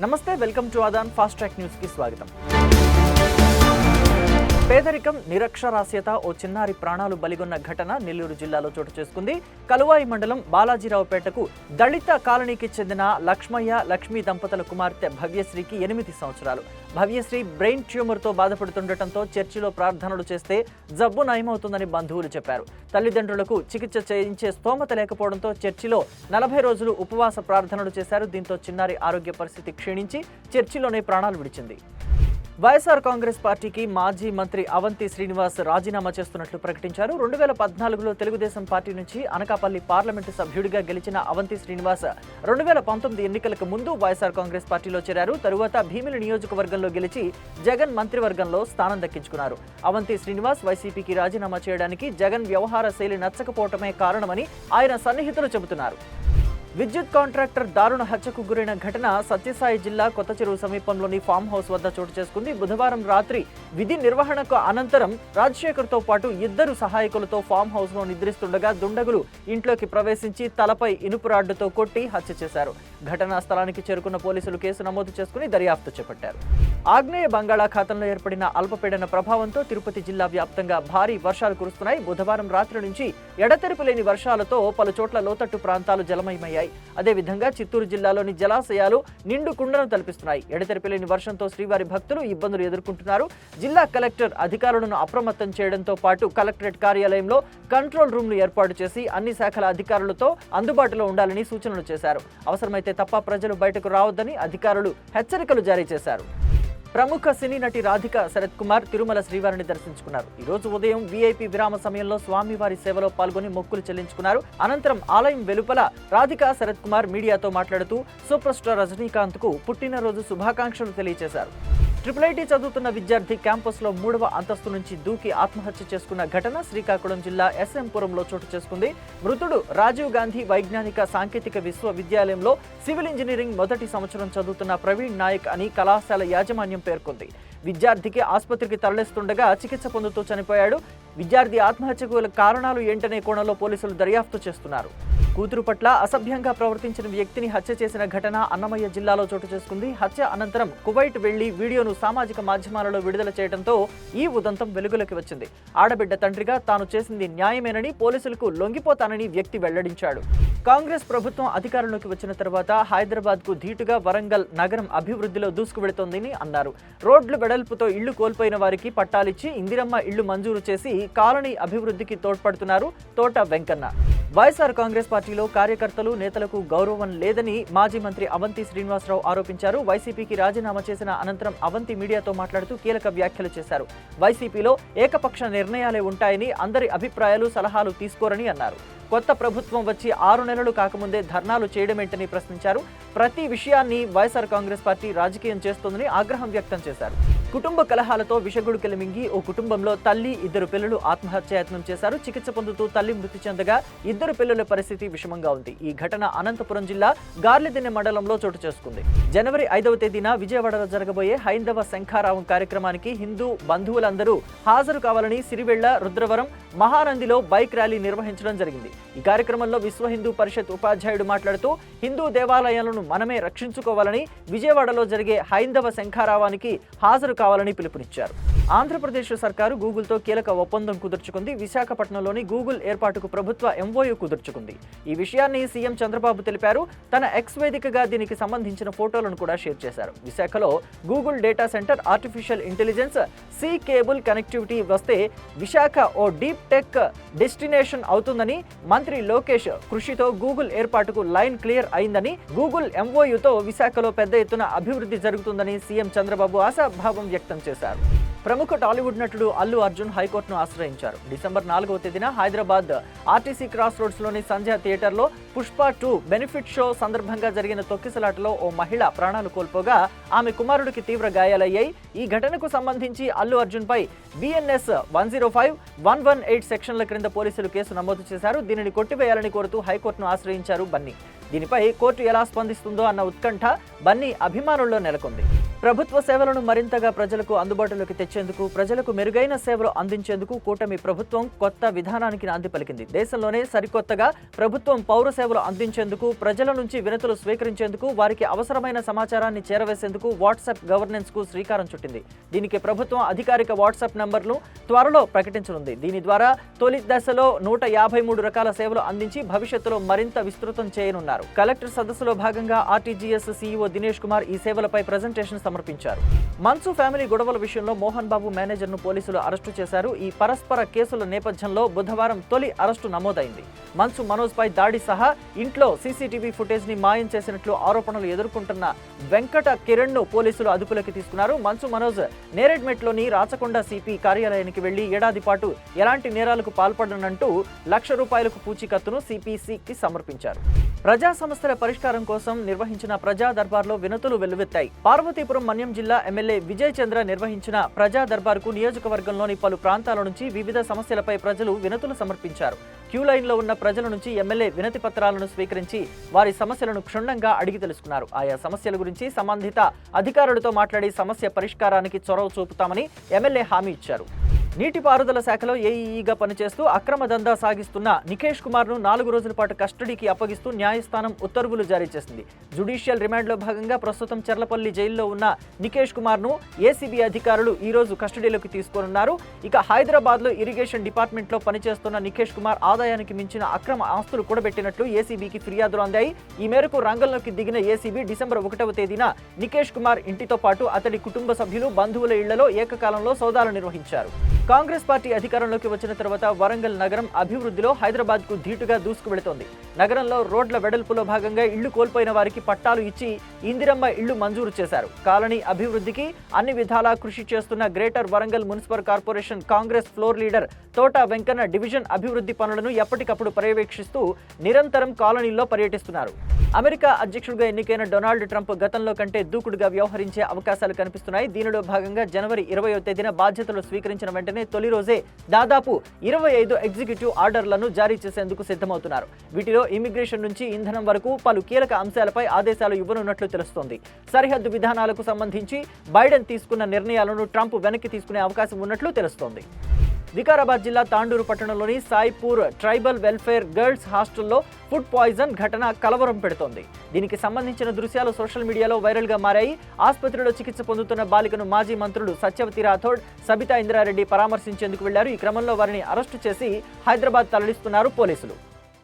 నమస్తే welcome to Adaan fast track news కి స్వాగతం పేదరికం నిరక్షరాస్యత ఓ చిన్నారి ప్రాణాలు బలిగొన్న ఘటన నెల్లూరు జిల్లాలో చోటు చేసుకుంది. కలువాయి మండలం బాలాజీరావుపేటకు దళిత కాలనీకి చెందిన లక్ష్మయ్య లక్ష్మీ దంపతుల కుమార్తె భవ్యశ్రీకి ఎనిమిది సంవత్సరాలు. భవ్యశ్రీ బ్రెయిన్ ట్యూమర్తో బాధపడుతుండటంతో చర్చిలో ప్రార్థనలు చేస్తే జబ్బు నయమవుతుందని బంధువులు చెప్పారు. తల్లిదండ్రులకు చికిత్స చేయించే స్తోమత లేకపోవడంతో చర్చిలో నలభై రోజులు ఉపవాస ప్రార్థనలు చేశారు. దీంతో చిన్నారి ఆరోగ్య పరిస్థితి క్షీణించి చర్చిలోనే ప్రాణాలు విడిచింది. వైఎస్ఆర్ కాంగ్రెస్ పార్టీకి మాజీ మంత్రి అవంతి శ్రీనివాస్ రాజీనామా చేస్తున్నట్లు ప్రకటించారు. రెండు వేల పద్నాలుగులో తెలుగుదేశం పార్టీ నుంచి అనకాపల్లి పార్లమెంటు సభ్యుడిగా గెలిచిన అవంతి శ్రీనివాస్ రెండు వేల పంతొమ్మిది ఎన్నికలకు ముందు వైఎస్ఆర్ కాంగ్రెస్ పార్టీలో చేరారు. తరువాత భీమిలి నియోజకవర్గంలో గెలిచి జగన్ మంత్రివర్గంలో స్థానం దక్కించుకున్నారు. అవంతి శ్రీనివాస్ వైసీపీకి రాజీనామా చేయడానికి జగన్ వ్యవహార శైలి నచ్చకపోవటమే కారణమని ఆయన సన్నిహితులు చెబుతున్నారు. విద్యుత్ కాంట్రాక్టర్ దారుణ హత్యకు గురైన ఘటన సత్యసాయి జిల్లా కొత్త చెరువు సమీపంలోని ఫామ్ హౌస్ వద్ద చోటు చేసుకుంది. బుధవారం రాత్రి విధి నిర్వహణకు అనంతరం రాజశేఖర్తో పాటు ఇద్దరు సహాయకులతో ఫామ్ హౌస్లో నిద్రిస్తుండగా దుండగులు ఇంట్లోకి ప్రవేశించి తలపై ఇనుపు రాడ్డుతో కొట్టి హత్య చేశారు. ఘటనా స్థలానికి చేరుకున్న పోలీసులు కేసు నమోదు చేసుకుని దర్యాప్తు చేపట్టారు. ఆగ్నేయ బంగాళాఖాతంలో ఏర్పడిన అల్పపీడన ప్రభావంతో తిరుపతి జిల్లా వ్యాప్తంగా భారీ వర్షాలు కురుస్తున్నాయి. బుధవారం రాత్రి నుంచి ఎడతెరిపి లేని వర్షాలతో పలు చోట్ల లోతట్టు ప్రాంతాలు జలమయమయ్యాయి. అదేవిధంగా చిత్తూరు జిల్లాలోని జలాశయాలు నిండు కుండను తలపిస్తున్నాయి. ఎడతెరిపి లేని వర్షంతో శ్రీవారి భక్తులు ఇబ్బందులు ఎదుర్కొంటున్నారు. జిల్లా కలెక్టర్ అధికారులను అప్రమత్తం చేయడంతో పాటు కలెక్టరేట్ కార్యాలయంలో కంట్రోల్ రూమ్లు ఏర్పాటు చేసి అన్ని శాఖల అధికారులతో అందుబాటులో ఉండాలని సూచనలు చేశారు. అవసరమైతే తప్ప ప్రజలు బయటకు రావద్దని అధికారులు హెచ్చరికలు జారీ చేశారు. ప్రముఖ సినీ నటి రాధిక శరత్ కుమార్ తిరుమల శ్రీవారిని దర్శించుకున్నారు. ఈ రోజు ఉదయం వీఐపీ విరామ సమయంలో స్వామివారి సేవలో పాల్గొని మొక్కులు చెల్లించుకున్నారు. అనంతరం ఆలయం వెలుపల రాధిక శరత్ కుమార్ మీడియాతో మాట్లాడుతూ సూపర్ స్టార్ రజనీకాంత్కు పుట్టినరోజు శుభాకాంక్షలు తెలియజేశారు ట్రిపుల్ ఐటీ చదువుతున్న విద్యార్థి క్యాంపస్లో మూడవ అంతస్తు నుంచి దూకి ఆత్మహత్య చేసుకున్న ఘటన శ్రీకాకుళం జిల్లా ఎస్ఎంపురంలో చోటు చేసుకుంది. మృతుడు రాజీవ్ గాంధీ వైజ్ఞానిక సాంకేతిక విశ్వవిద్యాలయంలో సివిల్ ఇంజనీరింగ్ మొదటి సంవత్సరం చదువుతున్న ప్రవీణ్ నాయక్ అని కళాశాల యాజమాన్యం పేర్కొంది. విద్యార్థికి ఆసుపత్రికి తరలిస్తుండగా చికిత్స పొందుతూ చనిపోయాడు. విద్యార్థి ఆత్మహత్యకు గల కారణాలు ఏంటనే కోణంలో పోలీసులు దర్యాప్తు చేస్తున్నారు. కూతురు పట్ల అసభ్యంగా ప్రవర్తించిన వ్యక్తిని హత్య చేసిన ఘటన అన్నమయ్య జిల్లాలో చోటు చేసుకుంది. హత్య అనంతరం కువైట్ వెళ్ళి వీడియోను సామాజిక మాధ్యమాలలో విడుదల చేయడంతో ఈ ఉదంతం వెలుగులోకి వచ్చింది. ఆడబిడ్డ తండ్రిగా తాను చేసింది న్యాయమేనని పోలీసులకు లొంగిపోతానని వ్యక్తి వెల్లడించాడు. కాంగ్రెస్ ప్రభుత్వం అధికారంలోకి వచ్చిన తర్వాత హైదరాబాద్కు ధీటుగా వరంగల్ నగరం అభివృద్ధిలో దూసుకువెడుతోందని అన్నారు. రోడ్లు వెడల్పుతో ఇళ్ళు కోల్పోయిన వారికి పట్టాలిచ్చి ఇందిరమ్మ ఇళ్ళు మంజూరు చేసి కాలనీ అభివృద్ధికి తోడ్పడుతున్నారు తోట వెంకన్న. వైఎస్ఆర్ కాంగ్రెస్ పార్టీలో కార్యకర్తలు నేతలకు గౌరవం లేదని మాజీ మంత్రి అవంతి శ్రీనివాసరావు ఆరోపించారు. వైసీపీకి రాజీనామా చేసిన అనంతరం అవంతి మీడియాతో మాట్లాడుతూ కీలక వ్యాఖ్యలు చేశారు. వైసీపీలో ఏకపక్ష నిర్ణయాలే ఉంటాయని అందరి అభిప్రాయాలు సలహాలు తీసుకోరని అన్నారు. కొత్త ప్రభుత్వం వచ్చి ఆరు నెలలు కాకముందే ధర్నాలు చేయడమేంటని ప్రశ్నించారు. ప్రతి విషయాన్ని వైఎస్ఆర్ కాంగ్రెస్ పార్టీ రాజకీయం చేస్తోందని ఆగ్రహం వ్యక్తం చేశారు. కుటుంబ కలహాలతో విషగుడుకెలు మింగి ఓ కుటుంబంలో తల్లి ఇద్దరు పిల్లలు ఆత్మహత్యాయత్నం చేశారు. చికిత్స పొందుతూ తల్లి మృతి చెందగా ఇద్దరు పిల్లల పరిస్థితి విషమంగా ఉంది. ఈ ఘటన అనంతపురం జిల్లా గార్లిదిన్నె మండలంలో చోటు చేసుకుంది. జనవరి ఐదవ తేదీన విజయవాడలో జరగబోయే హైందవ శంఖారావం కార్యక్రమానికి హిందూ బంధువులందరూ హాజరు కావాలని సిరివెళ్ళ రుద్రవరం మహానందిలో బైక్ ర్యాలీ నిర్వహించడం జరిగింది. ఈ కార్యక్రమంలో విశ్వ హిందూ పరిషత్ ఉపాధ్యాయుడు మాట్లాడుతూ హిందూ దేవాలయాలను మనమే రక్షించుకోవాలని విజయవాడలో జరిగే హైందవ శంఖారావానికి హాజరు కావాలని పిలుపునిచ్చారు. ఆంధ్రప్రదేశ్ సర్కారు గూగుల్తో కీలక ఒప్పందం కుదుర్చుకుంది. విశాఖపట్నంలోని గూగుల్ ఏర్పాటుకు ప్రభుత్వ ఎంఓయూ కుదుర్చుకుంది. ఈ విషయాన్ని సీఎం చంద్రబాబు తెలిపారు. తన ఎక్స్ వేదికగా దీనికి సంబంధించిన ఫోటోలను కూడా షేర్ చేశారు. విశాఖలో Google data center artificial intelligence sea cable connectivity వస్తే విశాఖ ఓ డీప్ టెక్ డెస్టినేషన్ అవుతుందని మంత్రి లోకేష్ కృషితో గూగుల్ ఏర్పాటుకు లైన్ క్లియర్ అయిందని గూగుల్ ఎంఓయూతో విశాఖలో పెద్ద ఎత్తున అభివృద్ధి జరుగుతుందని సీఎం చంద్రబాబు ఆశాభావం వ్యక్తం చేశారు. ప్రముఖ టాలీవుడ్ నటుడు అల్లు అర్జున్ హైకోర్టును ఆశ్రయించారు. డిసెంబర్ నాలుగవ తేదీన హైదరాబాద్ ఆర్టీసీ క్రాస్ రోడ్స్లోని సంధ్య థియేటర్లో పుష్ప టూ బెనిఫిట్ షో సందర్భంగా జరిగిన తొక్కిసలాటలో ఓ మహిళ ప్రాణాలు కోల్పోగా ఆమె కుమారుడికి తీవ్ర గాయాలయ్యాయి. ఈ ఘటనకు సంబంధించి అల్లు అర్జున్ పై BNS one zero five one one eight సెక్షన్ల క్రింద పోలీసులు కేసు నమోదు చేశారు. దీనిని కొట్టివేయాలని కోరుతూ హైకోర్టును ఆశ్రయించారు బన్నీ. దీనిపై కోర్టు ఎలా స్పందిస్తుందో అన్న ఉత్కంఠ బన్నీ అభిమానుల్లో నెలకొంది. ప్రభుత్వ సేవలను మరింతగా ప్రజలకు అందుబాటులోకి తెచ్చేందుకు ప్రజలకు మెరుగైన సేవలు అందించేందుకు కూటమి ప్రభుత్వం కొత్త విధానానికి నాంది పలికింది. దేశంలోనే సరికొత్తగా ప్రభుత్వం పౌర సేవలు అందించేందుకు ప్రజల నుంచి వినతులు స్వీకరించేందుకు వారికి అవసరమైన సమాచారాన్ని చేరవేసేందుకు వాట్సాప్ గవర్నెన్స్కు శ్రీకారం చుట్టింది. దీనికి ప్రభుత్వం అధికారిక వాట్సాప్ నంబర్ను త్వరలో ప్రకటించనుంది. దీని ద్వారా తొలి దశలో నూట యాభై మూడు రకాల సేవలు అందించి భవిష్యత్తులో మరింత విస్తృతం చేయనున్నారు. కలెక్టర్ సదస్సులో భాగంగా ఆర్టీజీఎస్ సీఈఓ దినేష్ కుమార్ ఈ సేవలపై ప్రజెంటేషన్ సమర్పించారు. మన్సు ఫ్యామిలీ గొడవల విషయంలో మోహన్ బాబు మేనేజర్ను పోలీసులు అరెస్టు చేశారు. ఈ పరస్పర కేసుల నేపథ్యంలో బుధవారం తొలి అరెస్టు నమోదైంది. మన్సు మనోజ్ పై దాడి సహా ఇంట్లో సీసీటీవీ ఫుటేజ్ని మాయం చేసినట్లు ఆరోపణలు ఎదుర్కొంటున్న వెంకట కిరణ్ను పోలీసులు అదుపులోకి తీసుకున్నారు. మన్సు మనోజ్ నేరెడ్మెట్లోని రాచకొండ సిపి కార్యాలయానికి వెళ్ళి ఏడాది పాటు ఎలాంటి నేరాలకు పాల్పడనంటూ లక్ష రూపాయలకు పూచీకత్తును సిపిసికి సమర్పించారు. ప్రజా సమస్యల పరిష్కారం కోసం నిర్వహించిన ప్రజా దర్బార్లో వినతులు వెల్లువెత్తాయి. పార్వతీపురం మన్యం జిల్లా ఎమ్మెల్యే విజయ్ చంద్ర నిర్వహించిన ప్రజా దర్బార్కు నియోజకవర్గంలోని పలు ప్రాంతాల నుంచి వివిధ సమస్యలపై ప్రజలు వినతులు సమర్పించారు. క్యూ లైన్లో ఉన్న ప్రజల నుంచి ఎమ్మెల్యే వినతి పత్రాలను స్వీకరించి వారి సమస్యలను క్షుణ్ణంగా అడిగి తెలుసుకున్నారు. ఆయా సమస్యల గురించి సంబంధిత అధికారులతో మాట్లాడి సమస్య పరిష్కారానికి చొరవ చూపుతామని ఎమ్మెల్యే హామీ ఇచ్చారు. నీటిపారుదల శాఖలో ఏఈఈగా పనిచేస్తూ అక్రమ దందా సాగిస్తున్న నిఖేష్ కుమార్ను నాలుగు రోజుల పాటు కస్టడీకి అప్పగిస్తూ న్యాయస్థానం ఉత్తర్వులు జారీ చేసింది. జుడిషియల్ రిమాండ్లో భాగంగా ప్రస్తుతం చెర్లపల్లి జైల్లో ఉన్న నిఖేష్ కుమార్ను ఏసీబీ అధికారులు ఈరోజు కస్టడీలోకి తీసుకోనున్నారు. ఇక హైదరాబాద్లో ఇరిగేషన్ డిపార్ట్మెంట్లో పనిచేస్తున్న నిఖేష్ కుమార్ ఆదాయానికి మించిన అక్రమ ఆస్తులు కూడబెట్టినట్లు ఏసీబీకి ఫిర్యాదులు అందాయి. ఈ మేరకు రంగంలోకి దిగిన ఏసీబీ డిసెంబర్ ఒకటవ తేదీన నిఖేష్ కుమార్ ఇంటితో పాటు అతడి కుటుంబ సభ్యులు బంధువుల ఇళ్ళలో ఏకకాలంలో సోదాలు నిర్వహించారు. కాంగ్రెస్ పార్టీ అధికారంలోకి వచ్చిన తర్వాత వరంగల్ నగరం అభివృద్ధిలో హైదరాబాద్కు ధీటుగా దూసుకువెళుతోంది. నగరంలో రోడ్ల వెడల్పులో భాగంగా ఇళ్ళు కోల్పోయిన వారికి పట్టాలు ఇచ్చి ఇందిరమ్మ ఇళ్ళు మంజూరు చేశారు. కాలనీ అభివృద్ధికి అన్ని విధాలా కృషి చేస్తున్న greater Warangal municipal corporation Congress floor leader Thota Venkanna division అభివృద్ధి పనులను ఎప్పటికప్పుడు పర్యవేక్షిస్తూ నిరంతరం కాలనీల్లో పర్యటిస్తున్నారు. అమెరికా అధ్యక్షుడిగా ఎన్నికైన డొనాల్డ్ ట్రంప్ గతంలో కంటే దూకుడుగా వ్యవహరించే అవకాశాలు కనిపిస్తున్నాయి. దీనిలో భాగంగా జనవరి ఇరవయో తేదీన బాధ్యతలు స్వీకరించిన వెంటనే తొలి రోజే దాదాపు ఇరవై ఐదు ఎగ్జిక్యూటివ్ ఆర్డర్లను జారీ చేసేందుకు సిద్ధమవుతున్నారు. వీటిలో ఇమిగ్రేషన్ నుంచి ఇంధనం వరకు పలు కీలక అంశాలపై ఆదేశాలు ఇవ్వనున్నట్లు తెలుస్తోంది. సరిహద్దు విధానాలకు సంబంధించి బైడెన్ తీసుకున్న నిర్ణయాలను ట్రంప్ వెనక్కి తీసుకునే అవకాశం ఉన్నట్లు తెలుస్తోంది. వికారాబాద్ జిల్లా తాండూరు పట్టణంలోని సాయిపూర్ ట్రైబల్ వెల్ఫేర్ గర్ల్స్ హాస్టల్లో ఫుడ్ పాయిజన్ ఘటన కలవరం పెడుతోంది. దీనికి సంబంధించిన దృశ్యాలు సోషల్ మీడియాలో వైరల్గా మారాయి. ఆసుపత్రిలో చికిత్స పొందుతున్న బాలికను మాజీ మంత్రులు సత్యవతి రాథోడ్ సబితా ఇంద్రారెడ్డి పరామర్శించేందుకు వెళ్ళారు. ఈ క్రమంలో వారిని అరెస్టు చేసి హైదరాబాద్ తరలిస్తున్నారు పోలీసులు.